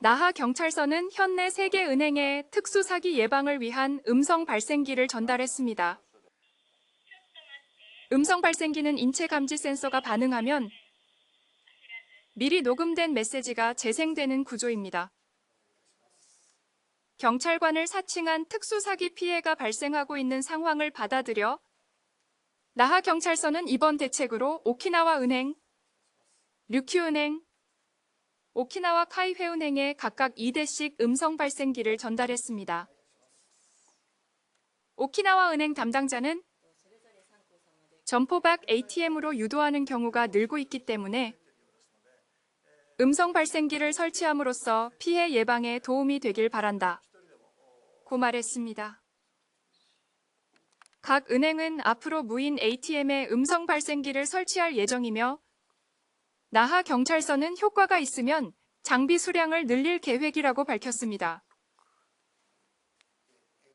나하 경찰서는 현내 세계 은행에 특수 사기 예방을 위한 음성 발생기를 전달했습니다. 음성 발생기는 인체 감지 센서가 반응하면 미리 녹음된 메시지가 재생되는 구조입니다. 경찰관을 사칭한 특수 사기 피해가 발생하고 있는 상황을 받아들여 나하 경찰서는 이번 대책으로 오키나와 은행, 류큐은행, 오키나와 카이회은행에 각각 2대씩 음성 발생기를 전달했습니다. 오키나와 은행 담당자는 점포박 ATM으로 유도하는 경우가 늘고 있기 때문에 음성 발생기를 설치함으로써 피해 예방에 도움이 되길 바란다. 고 말했습니다. 각 은행은 앞으로 무인 ATM에 음성 발생기를 설치할 예정이며 나하 경찰서는 효과가 있으면 장비 수량을 늘릴 계획이라고 밝혔습니다.